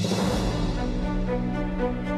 Thank you.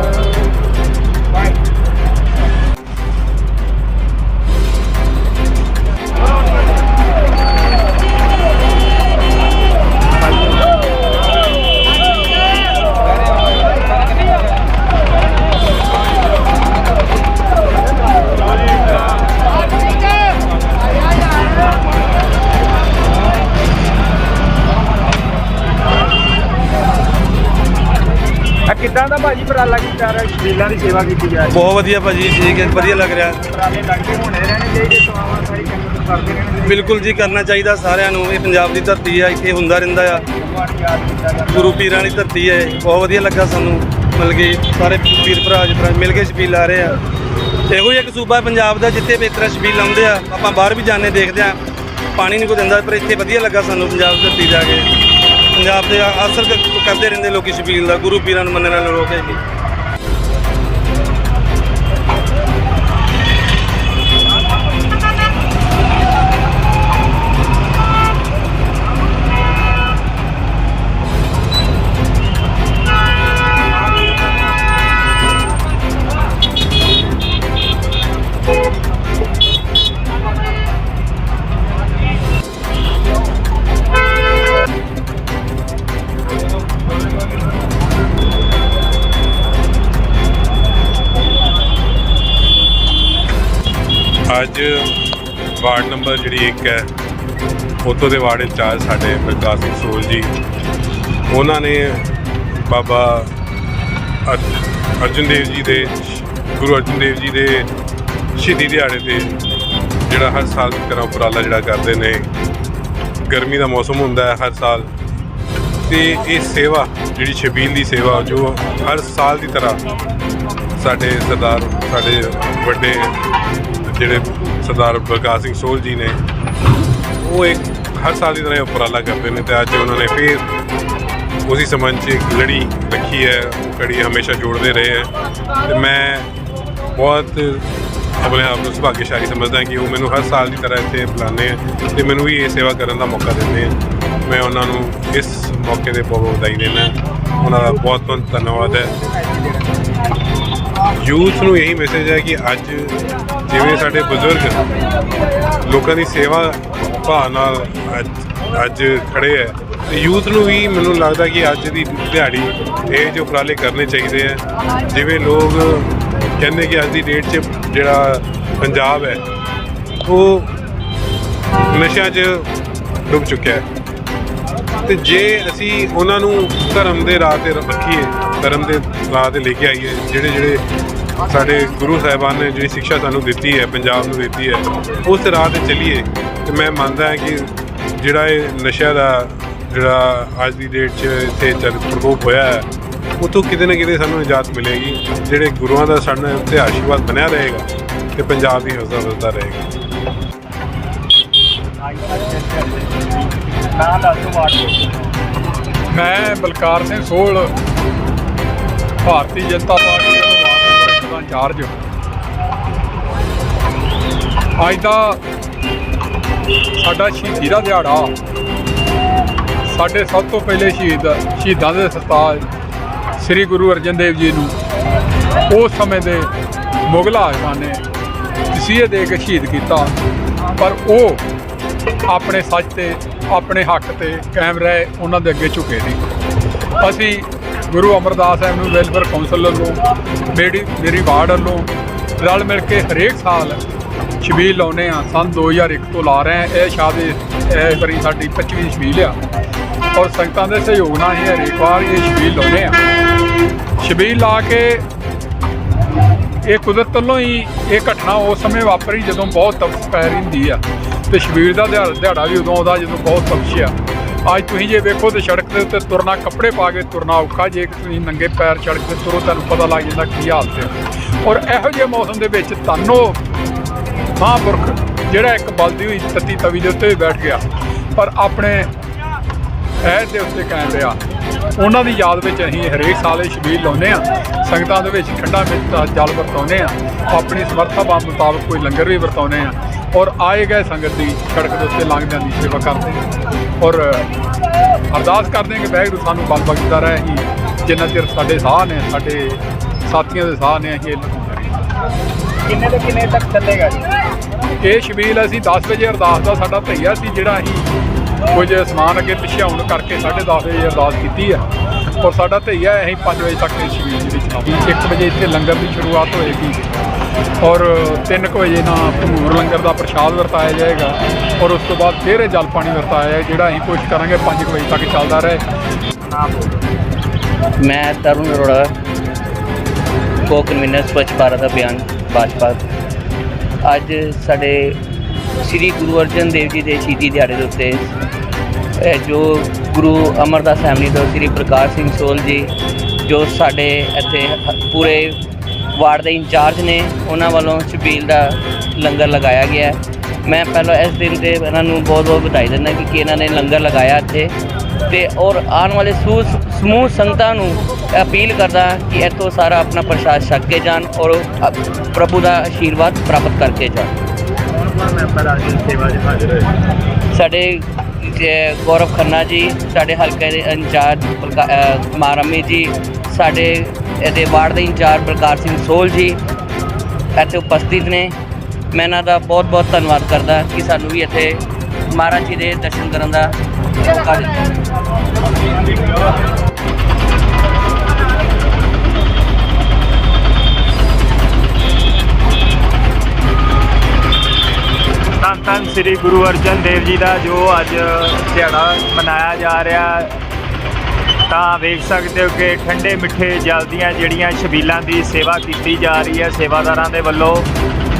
ਕਿੱਦਾਂ ਦਾ ਭਾਜੀ ਉਪਰਾਲਾ ਕੀਤਾ ਰਿਹਾ? ਸ਼ਬੀਲਾਂ ਦੀ ਸੇਵਾ ਕੀਤੀ ਜਾ ਰਹੀ ਬਹੁਤ ਵਧੀਆ ਭਾਜੀ ਠੀਕ ਹੈ ਵਧੀਆ ਲੱਗ ਰਿਹਾ। ਉਪਰਾਲੇ ਲੱਗਦੇ ਹੋਣੇ ਰਹਿਣੇ ਚਾਹੀਦੇ ਸੇਵਾਵਾਂ ਸਾਰੀ ਕੰਨੀ ਕਰਦੇ ਰਹਿਣੇ ਚਾਹੀਦੇ। ਬਿਲਕੁਲ ਜੀ ਕਰਨਾ ਚਾਹੀਦਾ ਸਾਰਿਆਂ ਨੂੰ। ਇਹ ਪੰਜਾਬ ਦੀ ਧਰਤੀ ਆ ਇੱਥੇ ਹੁੰਦਾ ਰਹਿੰਦਾ ਆ। ਗੁਰੂ ਪੀਰਾਂ ਦੀ ਧਰਤੀ ਹੈ। ਬਹੁਤ ਵਧੀਆ ਲੱਗਾ ਸਾਨੂੰ। ਮਿਲ ਕੇ ਸਾਰੇ ਵੀਰ ਭਰਾ ਤਰ੍ਹਾਂ ਮਿਲ ਕੇ ਛਬੀਲ ਲਾ ਰਹੇ ਆ। ਇਹੋ ਹੀ ਇੱਕ ਸੂਬਾ ਪੰਜਾਬ ਦਾ ਜਿੱਥੇ ਵੀ ਤਰ੍ਹਾਂ ਛਬੀਲ ਲਾਉਂਦੇ ਆ। ਆਪਾਂ ਬਾਹਰ ਵੀ ਜਾਂਦੇ ਦੇਖਦੇ ਆ। ਪਾਣੀ ਨਹੀਂ ਕੋਈ ਦਿੰਦਾ ਪਰ ਇੱਥੇ ਵਧੀਆ ਲੱਗਾ ਸਾਨੂੰ ਪੰਜਾਬ ਦੀ ਧਰਤੀ ਜਾ ਕੇ। ਪੰਜਾਬ ਦੇ ਅਸਰ ਕਰਦੇ ਰਹਿੰਦੇ ਲੋਕੀ ਸ਼ਬੀਲ ਦਾ, ਗੁਰੂ ਪੀਰਾਂ ਨੂੰ ਮੰਨਣ ਵਾਲੇ ਲੋਕ ਹੈ ਅੱਜ ਵਾਰਡ ਨੰਬਰ ਜਿਹੜੀ 1 ਹੈ ਉਤੋਂ ਦੇ ਵਾਰਡ ਇੰਚਾਰਜ ਸਾਡੇ ਪ੍ਰਕਾਸ਼ ਸਿੰਘ ਸੋਲ ਜੀ। ਉਹਨਾਂ ਨੇ ਬਾਬਾ ਅਰ- ਅਰਜਨ ਦੇਵ ਜੀ ਦੇ, ਗੁਰੂ ਅਰਜਨ ਦੇਵ ਜੀ ਦੇ ਸ਼ਹੀਦੀ ਦਿਹਾੜੇ ਤੇ ਜਿਹੜਾ ਹਰ ਸਾਲ ਦੀ ਤਰ੍ਹਾਂ ਉਪਰਾਲਾ ਜਿਹੜਾ ਕਰਦੇ ਨੇ। ਗਰਮੀ ਦਾ ਮੌਸਮ ਹੁੰਦਾ ਹੈ ਹਰ ਸਾਲ। ਤੇ ਇਹ ਸੇਵਾ, ਜਿਹੜੀ ਛਬੀਲ ਦੀ ਸੇਵਾ, ਜੋ ਹਰ ਸਾਲ ਦੀ ਤਰ੍ਹਾਂ ਸਾਡੇ ਸਰਦਾਰ, ਸਾਡੇ ਵੱਡੇ ਜਿਹੜੇ ਸਰਦਾਰ ਪ੍ਰਕਾਸ਼ ਸਿੰਘ ਸੋਲ ਜੀ ਨੇ, ਉਹ ਇੱਕ ਹਰ ਸਾਲ ਦੀ ਤਰ੍ਹਾਂ ਇਹ ਉਪਰਾਲਾ ਕਰਦੇ ਨੇ ਤੇ ਅੱਜ ਉਹਨਾਂ ਨੇ ਫਿਰ ਉਸੇ ਸੰਬੰਧ 'ਚ ਇੱਕ ਲੜੀ ਰੱਖੀ ਹੈ ਉਹ ਕੜੀ ਹਮੇਸ਼ਾ ਜੋੜਦੇ ਰਹੇ ਹੈ। ਤੇ ਮੈਂ ਬਹੁਤ ਆਪਣੇ ਆਪ ਨੂੰ ਸੁਭਾਗਿਆਸ਼ਾਲੀ ਸਮਝਦਾ ਕਿ ਉਹ ਮੈਨੂੰ ਹਰ ਸਾਲ ਦੀ ਤਰ੍ਹਾਂ ਇੱਥੇ ਬੁਲਾਉਂਦੇ ਆ ਤੇ ਮੈਨੂੰ ਵੀ ਇਹ ਸੇਵਾ ਕਰਨ ਦਾ ਮੌਕਾ ਦਿੰਦੇ ਆ ਮੈਂ ਉਹਨਾਂ ਨੂੰ ਇਸ ਮੌਕੇ ਤੇ ਬਹੁਤ ਬਹੁਤ ਵਧਾਈ ਦਿੰਦਾ ਉਹਨਾਂ ਦਾ ਬਹੁਤ ਬਹੁਤ ਧੰਨਵਾਦ ਹੈ। ਯੂਥ ਨੂੰ ਇਹੀ ਮੈਸੇਜ ਹੈ ਕਿ ਅੱਜ ਜਿਵੇਂ ਸਾਡੇ ਬਜ਼ੁਰਗ ਲੋਕਾਂ ਦੀ ਸੇਵਾ ਭਾਅ ਨਾਲ ਅੱਜ ਅੱਜ ਖੜੇ ਹੈ ਤੇ ਯੂਥ ਨੂੰ ਵੀ ਮੈਨੂੰ ਲੱਗਦਾ ਕਿ ਅੱਜ ਦੀ ਦਿਹਾੜੀ ਇਹ ਜੋ ਉਪਰਾਲੇ ਕਰਨੇ ਚਾਹੀਦੇ ਆ। ਜਿਵੇਂ ਲੋਕ ਕਹਿੰਦੇ ਕਿ ਅੱਜ ਦੀ ਡੇਟ 'ਚ ਜਿਹੜਾ ਪੰਜਾਬ ਹੈ, ਉਹ ਨਸ਼ਿਆਂ 'ਚ ਡੁੱਬ ਚੁੱਕਿਆ ਹੈ। ਤੇ ਜੇ ਅਸੀਂ ਉਹਨਾਂ ਨੂੰ ਧਰਮ ਦੇ ਰਾਹ ਤੇ ਰੱਖੀਏ, ਧਰਮ ਦੇ ਰਾਹ ਤੇ ਲੈ ਕੇ ਆਈਏ, ਜਿਹੜੇ ਜਿਹੜੇ ਸਾਡੇ ਗੁਰੂ ਸਾਹਿਬਾਨ ਨੇ ਜਿਹੜੀ ਸਿੱਖਿਆ ਸਾਨੂੰ ਦਿੱਤੀ ਹੈ, ਪੰਜਾਬ ਨੂੰ ਦਿੱਤੀ ਹੈ, ਉਸ ਰਾਹ ਤੇ ਚੱਲੀਏ ਤੇ ਮੈਂ ਮੰਨਦਾ ਹਾਂ ਕਿ ਜਿਹੜਾ ਇਹ ਨਸ਼ਿਆਂ ਦਾ ਜਿਹੜਾ ਅੱਜ ਦੀ ਡੇਟ 'ਚ ਇੱਥੇ ਚੱਲ ਪ੍ਰਕੋਪ ਹੋਇਆ ਹੈ ਉਤੋਂ ਕਿਤੇ ਨਾ ਕਿਤੇ ਸਾਨੂੰ ਨਿਜਾਤ ਮਿਲੇਗੀ, ਜਿਹੜੇ ਗੁਰੂਆਂ ਦਾ ਸਾਡੇ ਉੱਤੇ ਆਸ਼ੀਰਵਾਦ ਬਣਿਆ ਰਹੇਗਾ ਤੇ ਪੰਜਾਬ ਵੀ ਹੱਸਦਾ ਵੱਸਦਾ ਰਹੇਗਾ। ਮੈਂ ਬਲਕਾਰ ਸਿੰਘ ਸੋਹਲ, ਭਾਰਤੀ ਜਨਤਾ ਪਾਰਟੀ ਦਾ ਅੱਜ ਦਾ ਸਾਡਾ ਸ਼ਹੀਦੀ ਦਾ ਦਿਹਾੜਾ। ਸਾਡੇ ਸਭ ਤੋਂ ਪਹਿਲੇ ਸ਼ਹੀਦ, ਸ਼ਹੀਦਾਂ ਦੇ ਸਰਤਾਜ ਸ੍ਰੀ ਗੁਰੂ ਅਰਜਨ ਦੇਵ ਜੀ ਨੂੰ ਉਸ ਸਮੇਂ ਦੇ ਮੁਗਲ ਆਜ਼ਮਾਂ ਨੇ ਤਸੀਹੇ ਦੇ ਕੇ ਸ਼ਹੀਦ ਕੀਤਾ। ਪਰ ਉਹ ਆਪਣੇ ਸੱਚ ਤੇ, ਆਪਣੇ ਹੱਕ ਤੇ ਕਾਇਮ ਰਹੇ, ਉਹਨਾਂ ਦੇ ਅੱਗੇ ਝੁਕੇ ਨਹੀਂ। ਅਸੀਂ ਗੁਰੂ ਅਮਰਦਾਸ ਸਾਹਿਬ ਨੂੰ, ਵੈਲਫੇਅਰ ਕੌਂਸਲ ਵੱਲੋਂ, ਮੇਰੀ ਮੇਰੀ ਵਾਰਡ ਵੱਲੋਂ ਰਲ ਮਿਲ ਕੇ ਹਰੇਕ ਸਾਲ ਛਬੀਲ ਲਾਉਨੇ ਆ ਸਨ 2001 ਤੋਂ ਲਾ ਰਹੇ ਆ ਇਹ ਸ਼ਾਇਦ ਇਹ ਇਸ ਵਾਰੀ ਸਾਡੀ 25ਵੀਂ ਛਬੀਲ ਆ। ਔਰ ਸੰਗਤਾਂ ਦੇ ਸਹਿਯੋਗ ਨਾਲ ਹੀ ਹਰੇਕ ਵਾਰ ਇਹ ਛਬੀਲ ਲਾਉਨੇ ਆ ਛਬੀਲ ਲਾ ਕੇ ਇਹ ਕੁਦਰਤ ਵੱਲੋਂ ਹੀ ਇਹ ਘਟਨਾ ਉਸ ਸਮੇਂ ਵਾਪਰੀ ਜਦੋਂ ਬਹੁਤ ਤਪਸ਼ ਪੈ ਰਹੀ ਹੁੰਦੀ ਆ। ਤੇ ਸ਼ਬੀਰ ਦਾ ਦਿਹਾੜਾ ਦਿਹਾੜਾ ਵੀ ਉਦੋਂ ਆਉਂਦਾ ਜਦੋਂ ਬਹੁਤ ਤਪਸ਼ ਆ। ਅੱਜ ਤੁਸੀਂ ਜੇ ਵੇਖੋ ਤੇ ਸੜਕ ਦੇ ਉੱਤੇ ਤੁਰਨਾ, ਕੱਪੜੇ ਪਾ ਕੇ ਤੁਰਨਾ ਔਖਾ, ਜੇ ਤੁਸੀਂ ਨੰਗੇ ਪੈਰ ਸੜਕ ਤੇ ਤੁਰੋ, ਤੁਹਾਨੂੰ ਪਤਾ ਲੱਗ ਜਾਂਦਾ ਕੀ ਹਾਲਤ ਹੈ। ਔਰ ਇਹੋ ਜਿਹੇ ਮੌਸਮ ਦੇ ਵਿੱਚ ਤੁਹਾਨੂੰ ਮਹਾਂਪੁਰਖ, ਜਿਹੜਾ ਇੱਕ ਬਲਦੀ ਹੋਈ ਤੱਤੀ ਤਵੀ ਦੇ ਉੱਤੇ ਵੀ ਬੈਠ ਗਿਆ, ਪਰ ਆਪਣੇ ਐ ਦੇ ਉੱਤੇ ਕਾਇਮ ਰਿਹਾ। ਉਹਨਾਂ ਦੀ ਯਾਦ ਵਿੱਚ ਅਸੀਂ ਹਰੇਕ ਸਾਲ ਇਹ ਛਬੀਲ ਲਾਉਂਦੇ ਆ ਸੰਗਤਾਂ ਦੇ ਵਿੱਚ ਠੰਡਾ ਮਿੱਠਾ ਜਲ ਵਰਤਾਉਂਦੇ ਆ ਆਪਣੀ ਸਮਰੱਥਾ ਬਾ ਮੁਤਾਬਕ ਕੋਈ ਲੰਗਰ ਵੀ ਵਰਤਾਉਂਦੇ ਆ ਔਰ ਆਏ ਗਏ ਸੰਗਤ ਦੀ ਸੜਕ ਦੇ ਉੱਤੇ ਲੰਘਦਿਆਂ ਦੀ ਸੇਵਾ ਕਰਦੇ ਆ ਔਰ ਅਰਦਾਸ ਕਰਦੇ ਹਾਂ ਕਿ ਵਾਹਿਗੁਰੂ ਸਾਨੂੰ ਬਲ ਬਖਸ਼ਦਾ ਰਹੇ ਅਸੀਂ। ਜਿੰਨਾ ਚਿਰ ਸਾਡੇ ਸਾਹ ਨੇ ਸਾਡੇ ਸਾਥੀਆਂ ਦੇ ਸਾਹ ਨੇ ਅਸੀਂ ਕਿੰਨੇ ਤੋਂ ਕਿੰਨੇ ਤੱਕ ਚੱਲੇਗਾ ਜੀ? ਇਹ ਸ਼ਬੀਲ ਅਸੀਂ 10 ਵਜੇ ਅਰਦਾਸ ਦਾ ਸਾਡਾ ਭਈਆ ਸੀ ਜਿਹੜਾ ਅਸੀਂ ਕੁਝ ਸਮਾਨ ਅੱਗੇ ਪਿੱਛੇ ਆਉਣ ਕਰਕੇ 10:30 ਵਜੇ ਅਰਦਾਸ ਕੀਤੀ ਹੈ ਔਰ ਸਾਡਾ ਭਈਆ ਅਸੀਂ 5 ਵਜੇ ਤੱਕ ਇਹ ਸ਼ਬੀਲ ਜਿਹੜੀ ਚਲਾਉਂਦੀ 1 ਵਜੇ ਇੱਥੇ ਲੰਗਰ ਦੀ ਸ਼ੁਰੂਆਤ ਹੋਏਗੀ। ਔਰ 3 ਵਜੇ ਨਾ ਭੰਗੂਰ ਲੰਗਰ ਦਾ ਪ੍ਰਸ਼ਾਦ ਵਰਤਾਇਆ ਜਾਏਗਾ ਔਰ ਉਸ ਤੋਂ ਬਾਅਦ ਫਿਰ ਜਲ ਪਾਣੀ ਵਰਤਾਇਆ ਜਾਏਗਾ ਜਿਹੜਾ ਅਸੀਂ ਕੋਸ਼ਿਸ਼ ਕਰਾਂਗੇ 5 ਵਜੇ ਤੱਕ ਚੱਲਦਾ ਰਹੇ। ਮੈਂ ਤਰੁਣ ਅਰੋੜਾ ਕੋ ਕਨਵੀਨਰ ਸਵੱਛ ਭਾਰਤ ਅਭਿਆਨ ਭਾਜਪਾ ਅੱਜ ਸਾਡੇ ਸ੍ਰੀ ਗੁਰੂ ਅਰਜਨ ਦੇਵ ਜੀ ਦੇ ਸ਼ਹੀਦੀ ਦਿਹਾੜੇ ਦੇ ਉੱਤੇ ਜੋ ਗੁਰੂ ਅਮਰਦਾਸ ਫੈਮਿਲੀ ਤੋਂ ਸ੍ਰੀ ਪ੍ਰਕਾਸ਼ ਸਿੰਘ ਸੋਲ ਜੀ, ਜੋ ਸਾਡੇ ਇੱਥੇ ਪੂਰੇ ਵਾਰਡ ਦੇ ਇੰਚਾਰਜ ਨੇ ਉਹਨਾਂ ਵੱਲੋਂ ਛਬੀਲ ਦਾ ਲੰਗਰ ਲਗਾਇਆ ਗਿਆ। ਮੈਂ ਪਹਿਲਾਂ ਇਸ ਦਿਨ ਤੇ ਇਹਨਾਂ ਨੂੰ ਬਹੁਤ ਬਹੁਤ ਵਧਾਈ ਦਿੰਦਾ ਕਿ ਕਿ ਇਹਨਾਂ ਨੇ ਲੰਗਰ ਲਗਾਇਆ ਇੱਥੇ। ਤੇ ਔਰ ਆਉਣ ਵਾਲੇ ਸਮੂਹ ਸੰਗਤਾਂ ਨੂੰ ਅਪੀਲ ਕਰਦਾ ਕਿ ਇੱਥੋਂ ਸਾਰਾ ਆਪਣਾ ਪ੍ਰਸ਼ਾਦ ਛਕ ਕੇ ਜਾਣ ਔਰ ਪ੍ਰਭੂ ਦਾ ਆਸ਼ੀਰਵਾਦ ਪ੍ਰਾਪਤ ਕਰਕੇ ਜਾਣ। ਸਾਡੇ ਜੇ ਗੌਰਵ ਖੰਨਾ ਜੀ ਸਾਡੇ ਹਲਕੇ ਦੇ ਇੰਚਾਰਜ ਪ੍ਰਕਾ- ਅ, ਮਾਰਮੀ ਜੀ ਸਾਡੇ ਇਹਦੇ ਵਾਰਡ ਦੇ ਇੰਚਾਰਜ ਪ੍ਰਕਾਸ਼ ਸਿੰਘ ਸੋਲ ਜੀ ਇੱਥੇ ਉਪਸਥਿਤ ਨੇ। ਮੈਂ ਇਹਨਾਂ ਦਾ ਬਹੁਤ ਬਹੁਤ ਧੰਨਵਾਦ ਕਰਦਾ ਕਿ ਸਾਨੂੰ ਵੀ ਇੱਥੇ ਮਹਾਰਾਜ ਜੀ ਦੇ ਦਰਸ਼ਨ ਕਰਨ ਦਾ ਮੌਕਾ ਦਿੱਤਾ। ਧੰਨ ਧੰਨ ਸ੍ਰੀ ਗੁਰੂ ਅਰਜਨ ਦੇਵ ਜੀ ਦਾ ਜੋ ਅੱਜ ਦਿਹਾੜਾ ਮਨਾਇਆ ਜਾ ਰਿਹਾ ਤਾਂ ਵੇਖ ਸਕਦੇ ਹੋ ਕਿ ਠੰਡੇ ਮਿੱਠੇ ਜਲ ਦੀਆਂ ਜਿਹੜੀਆਂ ਛਬੀਲਾਂ ਦੀ ਸੇਵਾ ਕੀਤੀ ਜਾ ਰਹੀ ਹੈ, ਸੇਵਾਦਾਰਾਂ ਦੇ ਵੱਲੋਂ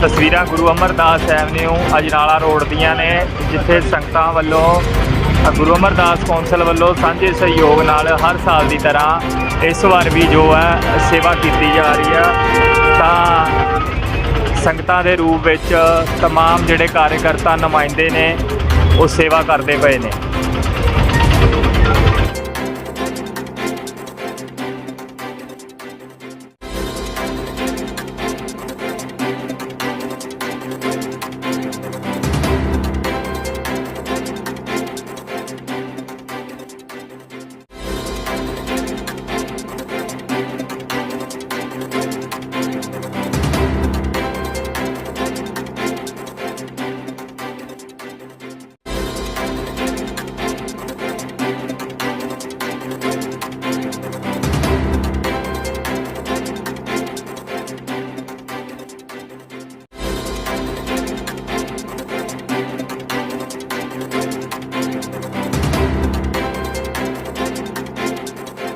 ਤਸਵੀਰਾਂ ਗੁਰੂ ਅਮਰਦਾਸ ਸਾਹਿਬ ਐਵਨਿਊ ਅਜਨਾਲਾ ਰੋਡ ਦੀਆਂ ਨੇ, ਜਿੱਥੇ ਸੰਗਤਾਂ ਵੱਲੋਂ, ਗੁਰੂ ਅਮਰਦਾਸ ਕੌਂਸਲ ਵੱਲੋਂ ਸਾਂਝੇ ਸਹਿਯੋਗ ਨਾਲ ਹਰ ਸਾਲ ਦੀ ਤਰ੍ਹਾਂ ਇਸ ਵਾਰ ਵੀ ਜੋ ਹੈ, ਸੇਵਾ ਕੀਤੀ ਜਾ ਰਹੀ ਹੈ। ਤਾਂ ਸੰਗਤਾਂ ਦੇ ਰੂਪ ਵਿੱਚ तमाम ਜਿਹੜੇ ਕਾਰਜਕਰਤਾ ਨੁਮਾਇੰਦੇ ਨੇ ਉਹ ਸੇਵਾ ਕਰਦੇ ਪਏ ਨੇ